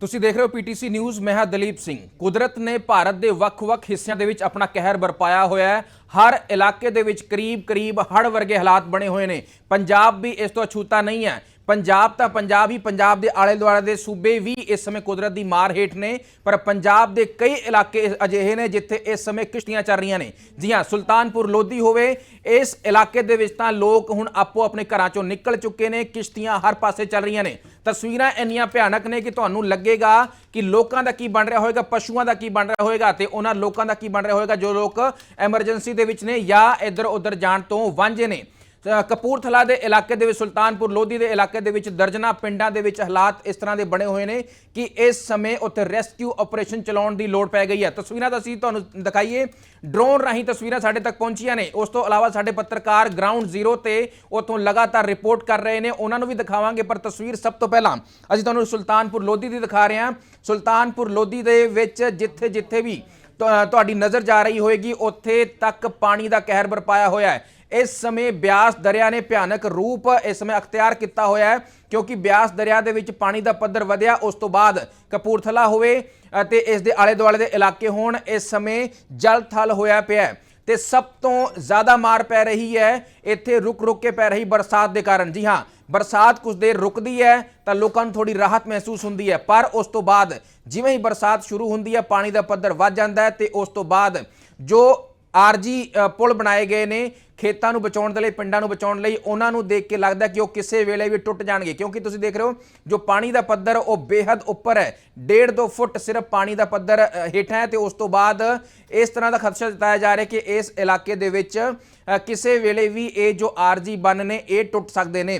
ਤੁਸੀਂ ਦੇਖ ਰਹੇ ਹੋ ਪੀਟੀਸੀ ਨਿਊਜ਼, ਮੈਂ ਹਾਂ ਦਲੀਪ ਸਿੰਘ। ਕੁਦਰਤ ਨੇ ਭਾਰਤ ਦੇ ਵੱਖ-ਵੱਖ ਹਿੱਸਿਆਂ ਦੇ ਵਿੱਚ ਆਪਣਾ ਕਹਿਰ ਬਰਪਾਇਆ ਹੋਇਆ ਹੈ। ਹਰ ਇਲਾਕੇ ਦੇ ਵਿੱਚ ਕਰੀਬ-ਕਰੀਬ ਹੜ੍ਹ ਵਰਗੇ ਹਾਲਾਤ ਬਣੇ ਹੋਏ ਨੇ। ਪੰਜਾਬ ਵੀ ਇਸ ਤੋਂ ਅਛੂਤਾ ਨਹੀਂ ਹੈ। ਪੰਜਾਬ ਤਾਂ ਪੰਜਾਬ ਹੀ, ਪੰਜਾਬ ਦੇ ਆਲੇ ਦੁਆਲੇ ਦੇ ਸੂਬੇ ਵੀ ਇਸ ਸਮੇਂ ਕੁਦਰਤ ਦੀ ਮਾਰ ਹੇਠ ਨੇ, ਪਰ ਪੰਜਾਬ ਦੇ ਕਈ ਇਲਾਕੇ ਅਜਿਹੇ ਨੇ ਜਿੱਥੇ ਇਸ ਸਮੇਂ ਕਿਸ਼ਤੀਆਂ ਚੱਲ ਰਹੀਆਂ ਨੇ। ਜੀ ਹਾਂ ਸੁਲਤਾਨਪੁਰ ਲੋਧੀ ਹੋਵੇ, ਇਸ ਇਲਾਕੇ ਦੇ ਵਿੱਚ ਤਾਂ ਲੋਕ ਹੁਣ ਆਪੋ ਆਪਣੇ ਘਰਾਂ ਚੋਂ ਨਿਕਲ ਚੁੱਕੇ ਨੇ, ਕਿਸ਼ਤੀਆਂ ਹਰ ਪਾਸੇ ਚੱਲ ਰਹੀਆਂ ਨੇ। ਤਸਵੀਰਾਂ ਇੰਨੀਆਂ ਭਿਆਨਕ ਨੇ ਕਿ ਤੁਹਾਨੂੰ ਲੱਗੇਗਾ ਕਿ ਲੋਕਾਂ ਦਾ ਕੀ ਬਣ ਰਿਹਾ ਹੋਵੇਗਾ ਪਸ਼ੂਆਂ ਦਾ ਕੀ ਬਣ ਰਿਹਾ ਹੋਵੇਗਾ ਤੇ ਉਹਨਾਂ ਲੋਕਾਂ ਦਾ ਕੀ ਬਣ ਰਿਹਾ ਹੋਵੇਗਾ ਜੋ ਲੋਕ ਐਮਰਜੈਂਸੀ ਦੇ ਵਿੱਚ ਨੇ ਜਾਂ ਇੱਧਰ ਉੱਧਰ ਜਾਣ ਤੋਂ ਵਾਂਝੇ ਨੇ। ਕਪੂਰਥਲਾ ਦੇ ਇਲਾਕੇ ਦੇ ਵਿੱਚ, ਸੁਲਤਾਨਪੁਰ ਲੋਧੀ ਦੇ ਇਲਾਕੇ ਦੇ ਵਿੱਚ ਦਰਜਨਾ ਪਿੰਡਾਂ ਦੇ ਵਿੱਚ ਹਾਲਾਤ ਇਸ ਤਰ੍ਹਾਂ ਦੇ ਬਣੇ ਹੋਏ ਨੇ ਕਿ ਇਸ ਸਮੇਂ ਉੱਥੇ ਰੈਸਕਿਊ ਆਪਰੇਸ਼ਨ ਚਲਾਉਣ ਦੀ ਲੋੜ ਪੈ ਗਈ ਹੈ। ਤਸਵੀਰਾਂ ਤਾਂ ਅਸੀਂ ਤੁਹਾਨੂੰ ਦਿਖਾਈਏ। ਡਰੋਨ ਰਾਹੀਂ ਤਸਵੀਰਾਂ ਸਾਡੇ ਤੱਕ ਪਹੁੰਚੀਆਂ ਨੇ। ਉਸ ਤੋਂ ਇਲਾਵਾ ਸਾਡੇ ਪੱਤਰਕਾਰ ਗਰਾਊਂਡ ਜ਼ੀਰੋ ਤੇ ਉੱਥੋਂ ਲਗਾਤਾਰ ਰਿਪੋਰਟ ਕਰ ਰਹੇ ਨੇ। ਉਹਨਾਂ ਨੂੰ ਵੀ ਦਿਖਾਵਾਂਗੇ, ਪਰ ਤਸਵੀਰ ਸਭ ਤੋਂ ਪਹਿਲਾਂ ਅਸੀਂ ਤੁਹਾਨੂੰ ਸੁਲਤਾਨਪੁਰ ਲੋਧੀ ਦੀ ਦਿਖਾ ਰਹੇ ਹਾਂ। ਸੁਲਤਾਨਪੁਰ ਲੋਧੀ ਦੇ ਵਿੱਚ ਜਿੱਥੇ ਜਿੱਥੇ ਵੀ ਤੁਹਾਡੀ ਨਜ਼ਰ ਜਾ ਰਹੀ ਹੋਏਗੀ, ਉੱਥੇ ਤੱਕ ਪਾਣੀ ਦਾ ਕਹਿਰ ਬਰਪਾਇਆ ਹੋਇਆ ਹੈ। ਇਸ ਸਮੇਂ ਬਿਆਸ ਦਰਿਆ ਨੇ ਭਿਆਨਕ ਰੂਪ ਇਸ ਸਮੇਂ ਅਖਤਿਆਰ ਕੀਤਾ ਹੋਇਆ ਹੈ ਕਿਉਂਕਿ ਬਿਆਸ ਦਰਿਆ ਦੇ ਵਿੱਚ ਪਾਣੀ ਦਾ ਪੱਧਰ ਵਧਿਆ ਉਸ ਤੋਂ ਬਾਅਦ ਕਪੂਰਥਲਾ ਹੋਵੇ ਅਤੇ ਇਸ ਦੇ ਆਲੇ ਦੁਆਲੇ ਦੇ ਇਲਾਕੇ ਹੋਣ ਇਸ ਸਮੇਂ ਜਲ ਥਲ ਹੋਇਆ ਪਿਆ ਹੈ। ਤੇ ਸਭ ਤੋਂ ਜ਼ਿਆਦਾ ਮਾਰ ਪੈ ਰਹੀ ਹੈ ਇੱਥੇ ਰੁਕ ਰੁਕ ਕੇ ਪੈ ਰਹੀ ਬਰਸਾਤ ਦੇ ਕਾਰਨ। ਜੀ ਹਾਂ ਬਰਸਾਤ ਕੁਝ ਦੇਰ ਰੁਕਦੀ ਹੈ ਤਾਂ ਲੋਕਾਂ ਨੂੰ ਥੋੜੀ ਰਾਹਤ ਮਹਿਸੂਸ ਹੁੰਦੀ ਹੈ ਪਰ ਉਸ ਤੋਂ ਬਾਅਦ ਜਿਵੇਂ ਹੀ ਬਰਸਾਤ ਸ਼ੁਰੂ ਹੁੰਦੀ ਹੈ ਪਾਣੀ ਦਾ ਪੱਧਰ ਵੱਧ ਜਾਂਦਾ ਹੈ ਤੇ ਉਸ ਤੋਂ ਬਾਅਦ ਜੋ ਆਰਜੀ ਅ, ਪੁਲ ਬਣਾਏ ਗਏ ਨੇ ਖੇਤਾਂ ਨੂੰ ਬਚਾਉਣ ਦੇ ਲਈ, ਪਿੰਡਾਂ ਨੂੰ ਬਚਾਉਣ ਲਈ ਉਹਨਾਂ ਨੂੰ ਦੇਖ ਕੇ ਲੱਗਦਾ ਕਿ ਉਹ ਕਿਸੇ ਵੇਲੇ ਵੀ ਟੁੱਟ ਜਾਣਗੇ। ਕਿਉਂਕਿ ਤੁਸੀਂ ਦੇਖ ਰਹੇ ਹੋ, ਜੋ ਪਾਣੀ ਦਾ ਪੱਧਰ, ਉਹ ਬੇਹੱਦ ਉੱਪਰ ਹੈ। 1.5 2 ਫੁੱਟ ਸਿਰਫ ਪਾਣੀ ਦਾ ਪੱਧਰ ਹੇਠਾਂ ਹੈ ਤੇ ਉਸ ਤੋਂ ਬਾਅਦ ਇਸ ਤਰ੍ਹਾਂ ਦਾ ਖਦਸ਼ਾ ਜਤਾਇਆ ਜਾ ਰਿਹਾ ਕਿ ਇਸ ਇਲਾਕੇ ਦੇ ਵਿੱਚ ਕਿਸੇ ਵੇਲੇ ਵੀ ਇਹ ਜੋ ਆਰਜੀ ਬੰਨ ਨੇ, ਇਹ ਟੁੱਟ ਸਕਦੇ ਨੇ।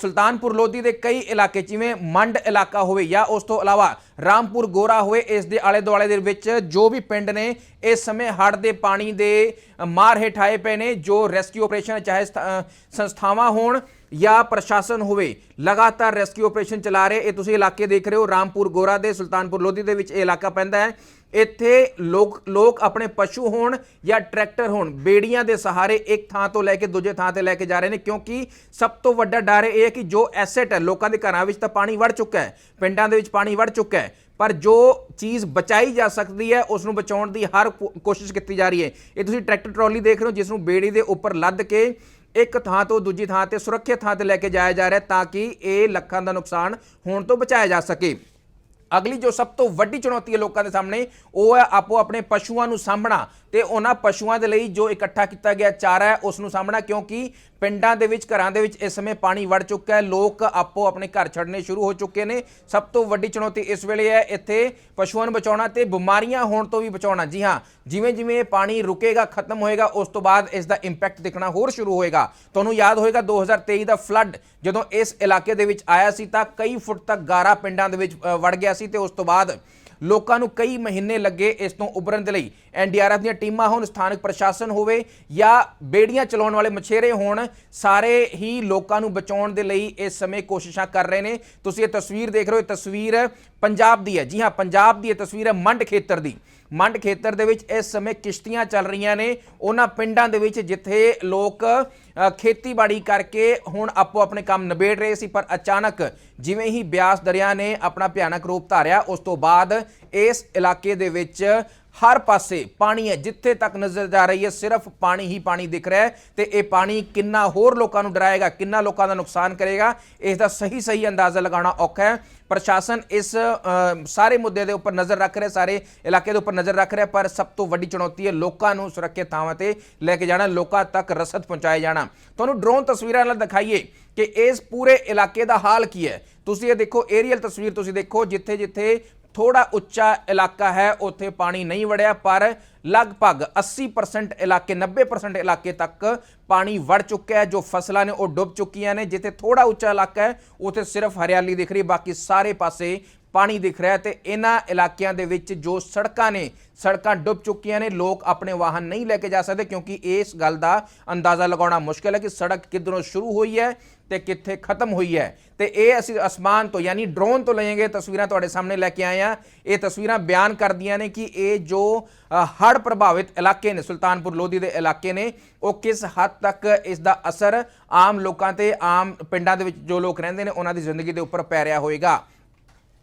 ਸੁਲਤਾਨਪੁਰ ਲੋਧੀ ਦੇ ਕਈ ਇਲਾਕੇ, ਜਿਵੇਂ ਮੰਡ ਇਲਾਕਾ ਹੋਵੇ ਜਾਂ ਉਸ ਤੋਂ ਇਲਾਵਾ ਰਾਮਪੁਰ ਗੋਰਾ ਹੋਵੇ, ਇਸ ਦੇ ਆਲੇ ਦੁਆਲੇ ਦੇ ਵਿੱਚ ਜੋ ਵੀ ਪਿੰਡ ਨੇ, ਇਸ ਸਮੇਂ ਹੜ੍ਹ ਦੇ ਪਾਣੀ ਦੇ ਮਾਰ ਹੇਠ ਆਏ ਪਏ ਨੇ, ਜੋ ਰੈਸਕਿਊ ਆਪਰੇਸ਼ਨ ਚਾਹੇ ਸਥ- ਸੰਸਥਾਵਾਂ ਹੋਣ ਜਾਂ ਪ੍ਰਸ਼ਾਸਨ ਹੋਵੇ, ਲਗਾਤਾਰ ਰੈਸਕਿਊ ਆਪਰੇਸ਼ਨ ਚਲਾ ਰਹੇ, ਇਹ ਤੁਸੀਂ ਇਲਾਕੇ ਦੇਖ ਰਹੇ ਹੋ, ਰਾਮਪੁਰ ਗੋਰਾ ਦੇ, ਸੁਲਤਾਨਪੁਰ ਲੋਧੀ ਦੇ ਵਿੱਚ ਇਹ ਇਲਾਕਾ ਪੈਂਦਾ ਹੈ। ਇੱਥੇ ਲੋਕ ਲੋਕ ਆਪਣੇ ਪਸ਼ੂ ਹੋਣ ਜਾਂ ਟਰੈਕਟਰ ਹੋਣ, ਬੇੜੀਆਂ ਦੇ ਸਹਾਰੇ ਇੱਕ ਥਾਂ ਤੋਂ ਲੈ ਕੇ ਦੂਜੇ ਥਾਂ ਤੇ ਲੈ ਕੇ ਜਾ ਰਹੇ ਨੇ, ਕਿਉਂਕਿ ਸਭ ਤੋਂ ਵੱਡਾ ਡਰ ਇਹ ਹੈ ਕਿ ਜੋ ਐਸੈਟ ਹੈ, ਲੋਕਾਂ ਦੇ ਘਰਾਂ ਵਿੱਚ ਤਾਂ ਪਾਣੀ ਵੜ ਚੁੱਕਾ ਹੈ, ਪਿੰਡਾਂ ਦੇ ਵਿੱਚ ਪਾਣੀ ਵੜ ਚੁੱਕਾ ਹੈ, ਪਰ ਜੋ ਚੀਜ਼ ਬਚਾਈ ਜਾ ਸਕਦੀ ਹੈ ਉਸ ਨੂੰ ਬਚਾਉਣ ਦੀ ਹਰ ਕੋਸ਼ਿਸ਼ ਕੀਤੀ ਜਾ ਰਹੀ ਹੈ। ਇਹ ਤੁਸੀਂ ਟਰੈਕਟਰ ਟਰਾਲੀ ਦੇਖ ਰਹੇ ਹੋ, ਜਿਸ ਨੂੰ ਬੇੜੀ ਦੇ ਉੱਪਰ ਲੱਦ ਕੇ ਇੱਕ ਥਾਂ ਤੋਂ ਦੂਜੀ ਥਾਂ ਤੇ ਸੁਰੱਖਿਅਤ ਥਾਂ ਤੇ ਲੈ ਕੇ ਜਾਇਆ ਜਾ ਰਿਹਾ ਤਾਂ ਕਿ ਇਹ ਲੱਖਾਂ ਦਾ ਨੁਕਸਾਨ ਹੋਣ ਤੋਂ ਬਚਾਇਆ ਜਾ ਸਕੇ। ਅਗਲੀ ਜੋ ਸਭ ਤੋਂ ਵੱਡੀ ਚੁਣੌਤੀ ਹੈ ਲੋਕਾਂ ਦੇ ਸਾਹਮਣੇ, ਉਹ ਹੈ ਆਪੋ ਆਪਣੇ ਪਸ਼ੂਆਂ ਨੂੰ ਸਾਂਭਣਾ ਤੇ ਉਹਨਾਂ ਪਸ਼ੂਆਂ ਦੇ ਲਈ ਜੋ ਇਕੱਠਾ ਕੀਤਾ ਗਿਆ ਚਾਰਾ ਹੈ, ਉਸ ਨੂੰ ਸਾਂਭਣਾ ਕਿਉਂਕਿ ਪਿੰਡਾਂ ਦੇ ਵਿੱਚ, ਘਰਾਂ ਦੇ ਵਿੱਚ ਇਸ ਸਮੇਂ ਪਾਣੀ ਵੜ ਚੁੱਕਾ ਹੈ। ਲੋਕ ਆਪੋ ਆਪਣੇ ਘਰ ਛੱਡਣੇ ਸ਼ੁਰੂ ਹੋ ਚੁੱਕੇ ਨੇ। ਸਭ ਤੋਂ ਵੱਡੀ ਚੁਣੌਤੀ ਇਸ ਵੇਲੇ ਹੈ, ਇੱਥੇ ਪਸ਼ੂਆਂ ਨੂੰ ਬਚਾਉਣਾ ਤੇ ਬਿਮਾਰੀਆਂ ਹੋਣ ਤੋਂ ਵੀ ਬਚਾਉਣਾ। ਜੀ ਹਾਂ ਜਿਵੇਂ ਜਿਵੇਂ ਇਹ ਪਾਣੀ ਰੁਕੇਗਾ, ਖਤਮ ਹੋਏਗਾ, ਉਸ ਤੋਂ ਬਾਅਦ ਇਸ ਦਾ ਇੰਪੈਕਟ ਦਿਖਣਾ ਹੋਰ ਸ਼ੁਰੂ ਹੋਏਗਾ। ਤੁਹਾਨੂੰ ਯਾਦ ਹੋਏਗਾ 2023 ਦਾ ਫਲੱਡ ਜਦੋਂ ਇਸ ਇਲਾਕੇ ਦੇ ਵਿੱਚ ਆਇਆ ਸੀ ਤਾਂ ਕਈ ਫੁੱਟ ਤੱਕ ਗਾਰਾ ਪਿੰਡਾਂ ਦੇ ਵਿੱਚ ਵੜ ਗਿਆ ਸੀ ਤੇ ਉਸ ਤੋਂ ਬਾਅਦ ਲੋਕਾਂ ਨੂੰ ਕਈ ਮਹੀਨੇ ਲੱਗੇ ਇਸ ਤੋਂ ਉਭਰਨ ਦੇ ਲਈ। ਐਨਡੀਆਰਐਫ ਦੀਆਂ ਟੀਮਾਂ ਹੋਣ, ਸਥਾਨਕ ਪ੍ਰਸ਼ਾਸਨ ਹੋਵੇ ਜਾਂ ਬੇੜੀਆਂ ਚਲਾਉਣ ਵਾਲੇ ਮਛੇਰੇ ਹੋਣ, ਸਾਰੇ ਹੀ ਲੋਕਾਂ ਨੂੰ ਬਚਾਉਣ ਦੇ ਲਈ ਇਸ ਸਮੇਂ ਕੋਸ਼ਿਸ਼ਾਂ ਕਰ ਰਹੇ ਨੇ। ਤੁਸੀਂ ਇਹ ਤਸਵੀਰ ਦੇਖ ਰਹੇ ਹੋ, ਇਹ ਤਸਵੀਰ ਪੰਜਾਬ ਦੀ ਹੈ। ਜੀ ਹਾਂ, ਪੰਜਾਬ ਦੀ ਇਹ ਤਸਵੀਰ ਹੈ ਮੰਡ ਖੇਤਰ ਦੀ। ਮੰਡ ਖੇਤਰ ਦੇ ਵਿੱਚ ਇਸ ਸਮੇਂ ਕਿਸ਼ਤੀਆਂ ਚੱਲ ਰਹੀਆਂ ਨੇ। ਉਹਨਾਂ ਪਿੰਡਾਂ ਦੇ ਵਿੱਚ ਜਿੱਥੇ ਲੋਕ ਖੇਤੀਬਾੜੀ ਕਰਕੇ ਹੁਣ ਆਪੋ ਆਪਣੇ ਕੰਮ ਨਿਬੇੜ ਰਹੇ ਸੀ, ਪਰ ਅਚਾਨਕ ਜਿਵੇਂ ਹੀ ਬਿਆਸ ਦਰਿਆ ਨੇ ਆਪਣਾ ਭਿਆਨਕ ਰੂਪ ਧਾਰਿਆ, ਉਸ ਤੋਂ ਬਾਅਦ ਇਸ ਇਲਾਕੇ ਦੇ ਵਿੱਚ ਹਰ ਪਾਸੇ ਪਾਣੀ ਹੈ, ਜਿੱਥੇ ਤੱਕ ਨਜ਼ਰ ਜਾ ਰਹੀ ਹੈ, ਸਿਰਫ ਪਾਣੀ ਹੀ ਪਾਣੀ ਦਿਖ ਰਿਹਾ ਹੈ ਤੇ ਇਹ ਪਾਣੀ ਕਿੰਨਾ ਹੋਰ ਲੋਕਾਂ ਨੂੰ ਡਰਾਏਗਾ, ਕਿੰਨਾ ਲੋਕਾਂ ਦਾ ਨੁਕਸਾਨ ਕਰੇਗਾ, ਇਸ ਦਾ ਸਹੀ ਸਹੀ ਅੰਦਾਜ਼ਾ ਲਗਾਉਣਾ ਔਖਾ ਹੈ। ਪ੍ਰਸ਼ਾਸਨ ਇਸ ਸਾਰੇ ਮੁੱਦੇ ਦੇ ਉੱਪਰ ਨਜ਼ਰ ਰੱਖ ਰਿਹਾ, ਸਾਰੇ ਇਲਾਕੇ ਦੇ ਉੱਪਰ ਨਜ਼ਰ ਰੱਖ ਰਿਹਾ, ਪਰ ਸਭ ਤੋਂ ਵੱਡੀ ਚੁਣੌਤੀ ਹੈ ਲੋਕਾਂ ਨੂੰ ਸੁਰੱਖਿਅਤ ਥਾਵਾਂ ਤੇ ਲੈ ਕੇ ਜਾਣਾ, ਲੋਕਾਂ ਤੱਕ ਰਸਦ ਪਹੁੰਚਾਇਆ ਜਾਣਾ। ਤੁਹਾਨੂੰ ਡਰੋਨ ਤਸਵੀਰਾਂ ਨਾਲ ਦਿਖਾਈਏ ਕਿ ਇਸ ਪੂਰੇ ਇਲਾਕੇ ਦਾ ਹਾਲ ਕੀ ਹੈ। ਤੁਸੀਂ ਇਹ ਦੇਖੋ, ਏਰੀਅਲ ਤਸਵੀਰ ਤੁਸੀਂ ਦੇਖੋ ਜਿੱਥੇ ਜਿੱਥੇ ਥੋੜਾ ਉੱਚਾ ਇਲਾਕਾ ਹੈ, ਉੱਥੇ ਪਾਣੀ ਨਹੀਂ ਵੜਿਆ, ਪਰ ਲਗਭਗ 80% ਇਲਾਕੇ 90% ਇਲਾਕੇ ਤੱਕ ਪਾਣੀ ਵੜ ਚੁੱਕਿਆ ਹੈ। ਜੋ ਫਸਲਾਂ ਨੇ ਉਹ ਡੁੱਬ ਚੁੱਕੀਆਂ ਨੇ, ਜਿੱਥੇ ਥੋੜਾ ਉੱਚਾ ਇਲਾਕਾ ਹੈ, ਉੱਥੇ ਸਿਰਫ ਹਰਿਆਲੀ ਦਿਖ ਰਹੀ ਬਾਕੀ ਸਾਰੇ ਪਾਸੇ ਪਾਣੀ ਦਿਖ ਰਿਹਾ ਹੈ ਤੇ ਇਹਨਾਂ ਇਲਾਕਿਆਂ ਦੇ ਵਿੱਚ ਜੋ ਸੜਕਾਂ ਨੇ, ਸੜਕਾਂ ਡੁੱਬ ਚੁੱਕੀਆਂ ਨੇ, ਲੋਕ ਆਪਣੇ ਵਾਹਨ ਨਹੀਂ ਲੈ ਕੇ ਜਾ ਸਕਦੇ ਕਿਉਂਕਿ ਇਸ ਗੱਲ ਦਾ ਅੰਦਾਜ਼ਾ ਲਗਾਉਣਾ ਮੁਸ਼ਕਲ ਹੈ ਕਿ ਸੜਕ ਕਿੱਧਰੋਂ ਸ਼ੁਰੂ ਹੋਈ ਹੈ ਤੇ ਕਿੱਥੇ ਖਤਮ ਹੋਈ ਹੈ। ਤੇ ਇਹ ਅਸੀਂ ਅਸਮਾਨ ਤੋਂ ਯਾਨੀ ਡਰੋਨ ਤੋਂ ਲਈਏ ਤਸਵੀਰਾਂ ਤੁਹਾਡੇ ਸਾਹਮਣੇ ਲੈ ਕੇ ਆਏ ਆ ਇਹ ਤਸਵੀਰਾਂ ਬਿਆਨ ਕਰਦੀਆਂ ਨੇ ਕਿ ਇਹ ਜੋ ਹੜ੍ਹ ਪ੍ਰਭਾਵਿਤ ਇਲਾਕੇ ਨੇ, ਸੁਲਤਾਨਪੁਰ ਲੋਧੀ ਦੇ ਇਲਾਕੇ ਨੇ, ਉਹ ਕਿਸ ਹੱਦ ਤੱਕ ਇਸ ਦਾ ਅਸਰ ਆਮ ਲੋਕਾਂ ਤੇ, ਆਮ ਪਿੰਡਾਂ ਦੇ ਵਿੱਚ ਜੋ ਲੋਕ ਰਹਿੰਦੇ ਨੇ, ਉਹਨਾਂ ਦੀ ਜ਼ਿੰਦਗੀ ਦੇ ਉੱਪਰ ਪੈ ਰਿਹਾ ਹੋਵੇਗਾ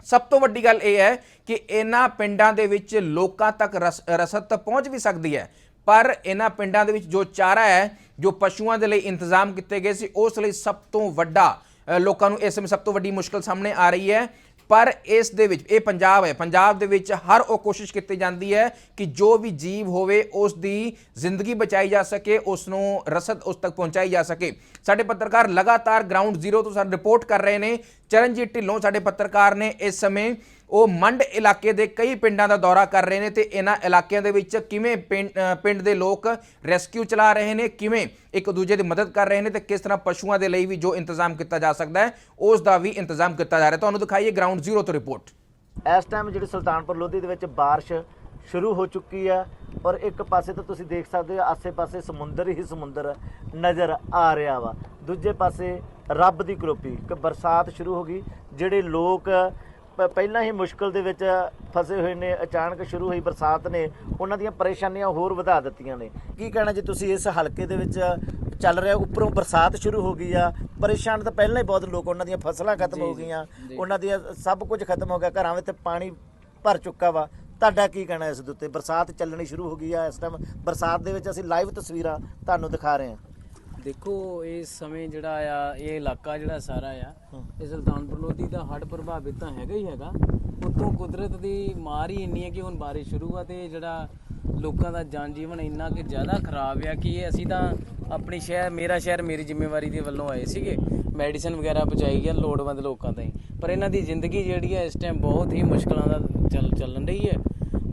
ਸਭ ਤੋਂ ਵੱਡੀ ਗੱਲ ਇਹ ਹੈ ਕਿ ਇਹਨਾਂ ਪਿੰਡਾਂ ਦੇ ਵਿੱਚ ਲੋਕਾਂ ਤੱਕ ਰਸ- ਰਸਦ ਤਾਂ ਪਹੁੰਚ ਵੀ ਸਕਦੀ ਹੈ, ਪਰ ਇਹਨਾਂ ਪਿੰਡਾਂ ਦੇ ਵਿੱਚ ਜੋ ਚਾਰਾ ਹੈ, ਜੋ ਪਸ਼ੂਆਂ ਦੇ ਲਈ ਇੰਤਜ਼ਾਮ ਕੀਤੇ ਗਏ ਸੀ, ਉਸ ਲਈ ਸਭ ਤੋਂ ਵੱਡਾ ਲੋਕਾਂ ਨੂੰ ਇਸ ਸਮੇਂ ਸਭ ਤੋਂ ਵੱਡੀ ਮੁਸ਼ਕਲ ਸਾਹਮਣੇ ਆ ਰਹੀ ਹੈ। ਪਰ ਇਸ ਦੇ ਵਿੱਚ, ਇਹ ਪੰਜਾਬ ਹੈ, ਪੰਜਾਬ ਦੇ ਵਿੱਚ ਹਰ ਉਹ ਕੋਸ਼ਿਸ਼ ਕੀਤੀ ਜਾਂਦੀ ਹੈ ਕਿ ਜੋ ਵੀ ਜੀਵ ਹੋਵੇ, ਉਸ ਦੀ ਜ਼ਿੰਦਗੀ ਬਚਾਈ ਜਾ ਸਕੇ, ਉਸ ਨੂੰ ਰਸਦ ਉਸ ਤੱਕ ਪਹੁੰਚਾਈ ਜਾ ਸਕੇ। ਸਾਡੇ ਪੱਤਰਕਾਰ ਲਗਾਤਾਰ ਗਰਾਊਂਡ ਜ਼ੀਰੋ ਤੋਂ ਸਾਨੂੰ ਰਿਪੋਰਟ ਕਰ ਰਹੇ ਨੇ। ਚਰਨਜੀਤ ਢਿੱਲੋਂ ਸਾਡੇ ਪੱਤਰਕਾਰ ਨੇ ਇਸ ਸਮੇਂ ਉਹ ਮੰਡ ਇਲਾਕੇ ਦੇ ਕਈ ਪਿੰਡਾਂ ਦਾ ਦੌਰਾ ਕਰ ਰਹੇ ਨੇ ਤੇ ਇਹਨਾਂ ਇਲਾਕਿਆਂ ਦੇ ਵਿੱਚ ਕਿਵੇਂ ਪਿੰਡ ਪਿੰਡ ਦੇ ਲੋਕ ਰੈਸਕਿਊ ਚਲਾ ਰਹੇ ਨੇ, ਕਿਵੇਂ ਇੱਕ ਦੂਜੇ ਦੀ ਮਦਦ ਕਰ ਰਹੇ ਨੇ ਤੇ ਕਿਸ ਤਰ੍ਹਾਂ ਪਸ਼ੂਆਂ ਦੇ ਲਈ ਵੀ ਜੋ ਇੰਤਜ਼ਾਮ ਕੀਤਾ ਜਾ ਸਕਦਾ ਹੈ, ਉਸ ਦਾ ਵੀ ਇੰਤਜ਼ਾਮ ਕੀਤਾ ਜਾ ਰਿਹਾ। ਤੁਹਾਨੂੰ ਦਿਖਾਈਏ ਗਰਾਊਂਡ ਜ਼ੀਰੋ ਤੋਂ ਰਿਪੋਰਟ ਇਸ ਟਾਈਮ ਜਿਹੜੀ ਸੁਲਤਾਨਪੁਰ ਲੋਧੀ ਦੇ ਵਿੱਚ ਬਾਰਿਸ਼ ਸ਼ੁਰੂ ਹੋ ਚੁੱਕੀ ਆ ਔਰ ਇੱਕ ਪਾਸੇ ਤਾਂ ਤੁਸੀਂ ਦੇਖ ਸਕਦੇ ਹੋ, ਆਸੇ-ਪਾਸੇ ਸਮੁੰਦਰ ਹੀ ਸਮੁੰਦਰ ਨਜ਼ਰ ਆ ਰਿਹਾ ਵਾ। ਦੂਜੇ ਪਾਸੇ ਰੱਬ ਦੀ ਕਰੋਪੀ ਕਿ ਬਰਸਾਤ ਸ਼ੁਰੂ ਹੋ ਗਈ, ਜਿਹੜੇ ਲੋਕ ਪਹਿਲਾਂ ਹੀ ਮੁਸ਼ਕਲ ਦੇ ਵਿੱਚ ਫਸੇ ਹੋਏ ਨੇ ਅਚਾਨਕ ਸ਼ੁਰੂ ਹੋਈ ਬਰਸਾਤ ਨੇ ਉਹਨਾਂ ਦੀਆਂ ਪਰੇਸ਼ਾਨੀਆਂ ਹੋਰ ਵਧਾ ਦਿੱਤੀਆਂ ਨੇ। ਕੀ ਕਹਿਣਾ ਜੀ ਤੁਸੀਂ ਇਸ ਹਲਕੇ ਦੇ ਵਿੱਚ ਚੱਲ ਰਿਹਾ ਉੱਪਰੋਂ ਬਰਸਾਤ ਸ਼ੁਰੂ ਹੋ ਗਈ ਆ ਪਰੇਸ਼ਾਨ ਤਾਂ ਪਹਿਲਾਂ ਹੀ ਬਹੁਤ ਲੋਕ ਉਹਨਾਂ ਦੀਆਂ ਫਸਲਾਂ ਖਤਮ ਹੋ ਗਈਆਂ ਉਹਨਾਂ ਦੀਆਂ ਸਭ ਕੁਝ ਖਤਮ ਹੋ ਗਿਆ ਘਰਾਂ ਵਿੱਚ ਪਾਣੀ ਭਰ ਚੁੱਕਾ ਵਾ। ਤੁਹਾਡਾ ਕੀ ਕਹਿਣਾ ਇਸ ਦੇ ਉੱਤੇ? ਬਰਸਾਤ ਚੱਲਣੀ ਸ਼ੁਰੂ ਹੋ ਗਈ ਆ ਇਸ ਟਾਈਮ ਬਰਸਾਤ ਦੇ ਵਿੱਚ ਅਸੀਂ ਲਾਈਵ ਤਸਵੀਰਾਂ ਤੁਹਾਨੂੰ ਦਿਖਾ ਰਹੇ ਹਾਂ। ਦੇਖੋ ਇਸ ਸਮੇਂ ਜਿਹੜਾ ਆ ਇਹ ਇਲਾਕਾ ਜਿਹੜਾ ਸਾਰਾ ਆ ਇਹ ਸੁਲਤਾਨਪੁਰ ਲੋਧੀ ਦਾ ਹੜ੍ਹ ਪ੍ਰਭਾਵਿਤ ਤਾਂ ਹੈਗਾ ਹੀ ਹੈਗਾ। ਉਤੋਂ ਕੁਦਰਤ ਦੀ ਮਾਰ ਹੀ ਇੰਨੀ ਹੈ ਕਿ ਹੁਣ ਬਾਰਿਸ਼ ਸ਼ੁਰੂ ਆ ਤੇ ਜਿਹੜਾ ਲੋਕਾਂ ਦਾ ਜਨ ਜੀਵਨ ਇੰਨਾ ਕਿ ਜ਼ਿਆਦਾ ਖਰਾਬ ਆ ਕਿ ਇਹ ਅਸੀਂ ਤਾਂ ਆਪਣੀ ਸ਼ਹਿਰ ਮੇਰਾ ਸ਼ਹਿਰ ਮੇਰੀ ਜ਼ਿੰਮੇਵਾਰੀ ਦੇ ਵੱਲੋਂ ਆਏ ਸੀਗੇ। ਮੈਡੀਸਨ ਵਗੈਰਾ ਪਹੁੰਚਾਈ ਗਿਆ ਲੋੜਵੰਦ ਲੋਕਾਂ ਤਾਈਂ। ਪਰ ਇਹਨਾਂ ਦੀ ਜ਼ਿੰਦਗੀ ਜਿਹੜੀ ਹੈ ਇਸ ਟਾਈਮ ਬਹੁਤ ਹੀ ਮੁਸ਼ਕਲਾਂ ਦਾ ਚੱਲ ਚੱਲਣ ਰਹੀ ਹੈ।